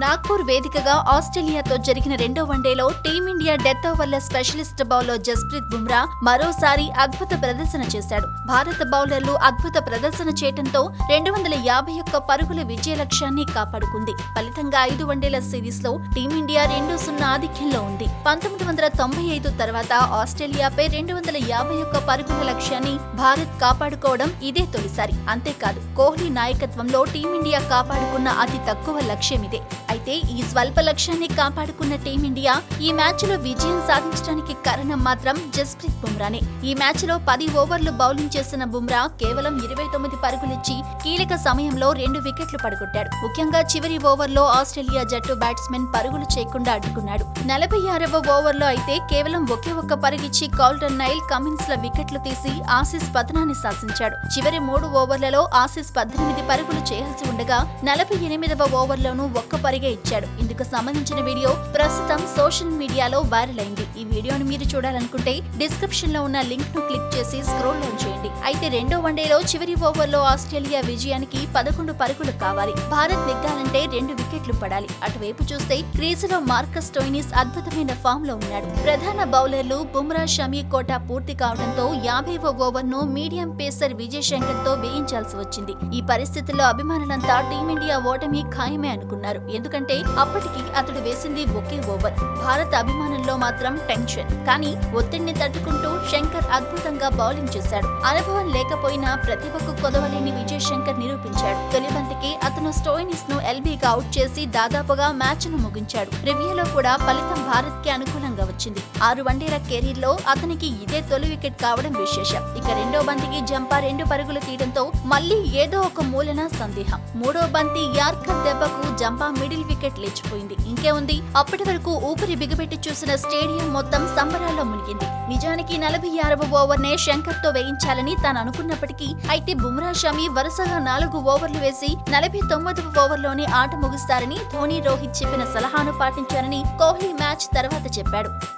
నాగ్పూర్ వేదికగా ఆస్ట్రేలియాతో జరిగిన రెండో వన్డేలో టీమిండియా డెత్ ఓవర్ల స్పెషలిస్ట్ బౌలర్ జస్ప్రీత్ బుమ్రా మరోసారి అద్భుత ప్రదర్శన చేశాడు. భారత బౌలర్లు అద్భుత ప్రదర్శన చేయడంతో రెండు వందల యాభై ఒక్క పరుగుల విజయ లక్ష్యాన్ని కాపాడుకుంది. ఫలితంగా ఐదు వన్డేల సిరీస్లో టీమిండియా రెండు సున్నా ఆధిక్యంలో ఉంది. పంతొమ్మిది వందల తొంభై ఐదు తర్వాత ఆస్ట్రేలియాపై రెండు వందల యాభై ఒక్క పరుగుల లక్ష్యాన్ని భారత్ కాపాడుకోవడం ఇదే తొలిసారి. అంతేకాదు కోహ్లీ నాయకత్వంలో టీమిండియా కాపాడుకున్న అతి తక్కువ లక్ష్యం ఇదే అయితే ఈ స్వల్ప లక్ష్యాన్ని కాపాడుకున్న టీమిండియా ఈ మ్యాచ్లో విజయం సాధించడానికి కారణం మాత్రం జస్ప్రీత్ బుమ్రానే. ఈ మ్యాచ్లో పది ఓవర్లు బౌలింగ్ చేసిన బుమ్రా కేవలం ఇరవై తొమ్మిది పరుగులిచ్చి కీలక సమయంలో రెండు వికెట్లు పడగొట్టాడు. ముఖ్యంగా చివరి ఓవర్లో ఆస్ట్రేలియా జట్టు బ్యాట్స్మెన్ పరుగులు చేయకుండా అడ్డుకున్నాడు. నలభై ఆరవ ఓవర్లో అయితే కేవలం ఒకే ఒక్క పరుగిచ్చి కాల్టన్ నైల్ కమిన్స్ ల వికెట్లు తీసి ఆసీస్ పతనాన్ని శాసించాడు. చివరి మూడు ఓవర్లలో ఆసీస్ పద్దెనిమిది పరుగులు చేయాల్సి ఉండగా నలభై ఎనిమిదవ ఓవర్లోనూ ఒక్క వారీగా ఇచ్చాడు. ఇందుకు సంబంధించిన వీడియో ప్రస్తుతం సోషల్ మీడియాలో వైరల్ అయింది. ఈ వీడియోను మీరు చూడాలనుకుంటే డిస్క్రిప్షన్లో ఉన్న లింక్ను క్లిక్ చేసి స్క్రోల్ డౌన్ చేయండి. అయితే రెండో వన్డేలో చివరి ఓవర్లో ఆస్ట్రేలియా విజయానికి పదకొండు పరుగులు కావాలి. భారత్ నెగ్గాలంటే రెండు వికెట్లు పడాలి. అటువైపు చూస్తే క్రీజులో మార్కస్ టోయినిస్ అద్భుతమైన ఫామ్లో ఉన్నాడు. ప్రధాన బౌలర్లు బుమ్రా షమీ కోటా పూర్తి కావడంతో యాభైవ ఓవర్ను మీడియం పేసర్ విజయ్ శంకర్తో వేయించాల్సి వచ్చింది. ఈ పరిస్థితుల్లో అభిమానులంతా టీమిండియా ఓటమి ఖాయమే అనుకున్నారు. ఎందుకంటే అప్పటికి అతడు వేసింది ఒకే ఓవర్. భారత అభిమానుల్లో మాత్రం టెన్షన్. కానీ ఒత్తిడిని తట్టుకుంటూ శంకర్ అద్భుతంగా బౌలింగ్ చేశాడు. అనుభవం లేకపోయినా ప్రతిభకు కొదవలేని విజయ్ శంకర్ నిరూపించాడు. తొలి బంతికి అతను స్టోయినిస్ను ఎల్బీగా అవుట్ చేసి దాదాపుగా మ్యాచ్ను ముగించాడు. రివ్యూలో కూడా ఫలితం భారత్కి అనుకూలంగా వచ్చింది. ఆరు వన్డేల కెరీర్లో అతనికి ఇదే తొలి వికెట్ కావడం విశేషం. ఇక రెండో బంతికి జంపా రెండు పరుగులు తీయడంతో మళ్ళీ ఏదో ఒక మూలన సందేహం. మూడో బంతి యార్కర్ దెబ్బకు జంపా మిడిల్ వికెట్ లేచిపోయింది. ఇంకేముంది అప్పటి వరకు ఊపిరి బిగబెట్టి చూసిన స్టేడియం మొత్తం సంబరాల్లో మునిగింది. నిజానికి నలభై ఆరవ ఓవర్ నే శంకర్తో వేయించాలని తాను అనుకున్నప్పటికీ అయితే బుమ్రా షమి వరుసగా నాలుగు ఓవర్లు వేసి నలభై తొమ్మిదవ ఓవర్లోనే ఆట ముగిస్తారని ధోని రోహిత్ చెప్పిన సలహాను పాటించారని కోహ్లీ మ్యాచ్ తర్వాత చెప్పాడు.